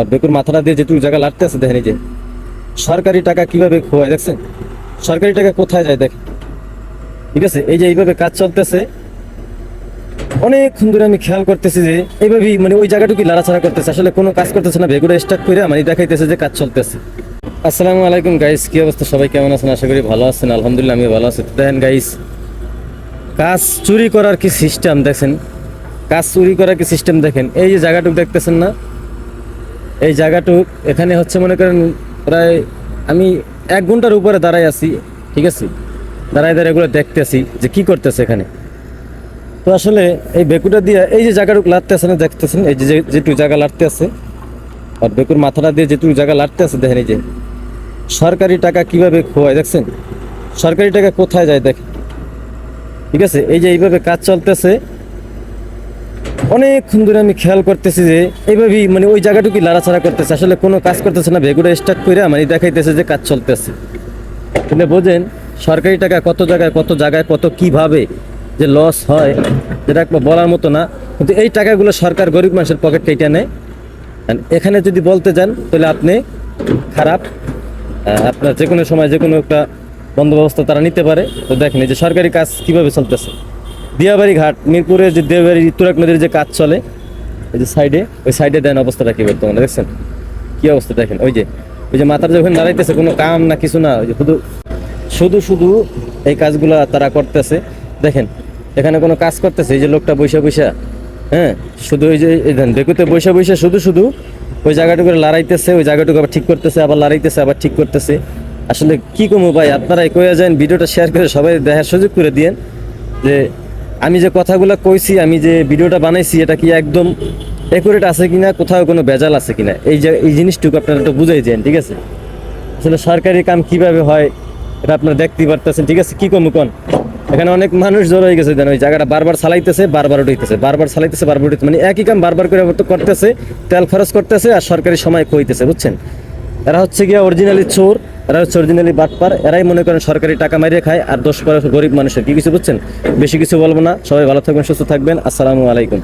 আর বেকুর মাথাটা দিয়ে যেটুকু জায়গা লাটতে আছে দেখেন যে। সরকারি টাকা কীভাবে খোয়ায়, দেখছেন? সরকারি টাকা কোথায় যায় দেখ ঠিক আছে? এই যে এইভাবে কাজ চলতেছে। অনেকক্ষণ ধরে আমি খেয়াল করতেছি যে এইভাবেই মানে ওই জায়গাটুকু লাড়াছাড়া করতেছে। আসলে কোনো কাজ করতেছে না বেগুড়া স্টার্ট করে মানে দেখাইতেছে যে কাজ চলতেছে। আসসালামু আলাইকুম গাইস কি অবস্থা? সবাই কেমন আছেন? আশা করি ভালো আছেন, আলহামদুলিল্লাহ আমি ভালো আছি। দেখেন গাইস কাজ চুরি করার কি সিস্টেম দেখেন? কাজ চুরি করার কি সিস্টেম দেখেন? এই যে জায়গাটুক দেখতেছেন না এই জায়গাটুক, এখানে হচ্ছে মনে করেন প্রায় আমি এক ঘণ্টার উপরে দাঁড়াই আছি, ঠিক আছে? দাঁড়াই দাঁড়াই এগুলো দেখতেছি যে কি করতেছে এখানে। তো আসলে এই বেকুটা দিয়ে এই যে জায়গাটুক লাড়তে আছে না, দেখতেছেন? এই যে- যেটুকু জায়গা লাড়তে আছে, আর বেকুর মাথাটা দিয়ে যেটুকু জায়গা লাড়তে আছে, দেখেন এই যে। সরকারি টাকা কীভাবে খোয়ায়, দেখছেন? সরকারি টাকা কোথায় যায়, দেখেন। ঠিক আছে? এই যে এইভাবে কাজ চলতেছে অনেকক্ষণ ধরে আমি খেয়াল করতেছি যে এইভাবেই মানে ওই জায়গাটুকু লাড়াছাড়া করতেছে। আসলে কোনো কাজ করতেছে না বেগুড়া স্টার্ট করে মানে দেখাইতেছে যে কাজ চলতেছে। তাহলে বোঝেন, সরকারি টাকা কত জায়গায় কত জায়গায় কত কীভাবে যে লস হয়, যেটা বলার মতো না। কিন্তু এই টাকাগুলো সরকার গরিব মানুষের পকেট কেটে নেয়। এখানে যদি বলতে যান, তাহলে আপনি খারাপ আপনার যে কোনো সময় যে কোনো একটা বন্ধ ব্যবস্থা তারা নিতে পারে। তো দেখেন যে সরকারি কাজ কীভাবে চলতেছে। দিয়াবাড়ি ঘাট, মিরপুরে যে দেওয়ারি তুরাক নদীর যে কাজ চলে, এই যে সাইডে ওই সাইডে দেন অবস্থাটা কি বর্তমানে, দেখছেন? কি অবস্থা দেখেন, ওই যে ওই যে মাথার যখন দাঁড়াইতেছে, কোনো কাম না কিছু না, ওই যে শুধু শুধু শুধু এই কাজগুলা তারা করতেছে। দেখেন, এখানে কোনো কাজ করতেছে, এই যে লোকটা বৈশা বৈশা হ্যাঁ শুধু ওই যে দেন, দেখুতে বৈশা বৈশা শুধু শুধু ওই জায়গাটুকু লড়াইতেছে, ওই জায়গাটুকু আবার ঠিক করতেছে, আবার লড়াইতেছে, আবার ঠিক করতেছে। আসলে কি কমু ভাই আপনারা কয়ে যান, ভিডিওটা শেয়ার করে সবাই দেখার সুযোগ করে দিয়েন, যে আমি যে কথাগুলো কইছি, আমি যে ভিডিওটা বানাইছি, এটা কি একদম একুরেট আছে কিনা, কোথাও কোনো ভেজাল আছে কিনা, এই যে, এই জিনিসটুকু আপনারা একটু বুঝাই দেন, ঠিক আছে? আসলে সরকারি কাম কীভাবে হয়, এটা আপনারা দেখতেই পারতেছেন, ঠিক আছে? কি কম কোন? এখানে অনেক মানুষ জড়ো হয়ে গেছে ওই জায়গাটা বারবার চালাইতেছে, বারবার উঠাইতেছে, বারবার চালাইতেছে, বারবার উঠাইতেছে মানে একই কাম বারবার করে করতেছে, তেল খরচ করতেছে, আর সরকারি সময় কইতেছে বুঝছেন? এরা হচ্ছে গিয়ে অরিজিনালি চোর, এরা হচ্ছে অরিজিনালি বাটপার, এরাই মনে করেন সরকারি টাকা মারিয়ে খায়, আর দশ করে গরিব মানুষের। কি কিছু বুঝছেন? বেশি কিছু বলব না। সবাই ভালো থাকবেন, সুস্থ থাকবেন। আসসালামু আলাইকুম।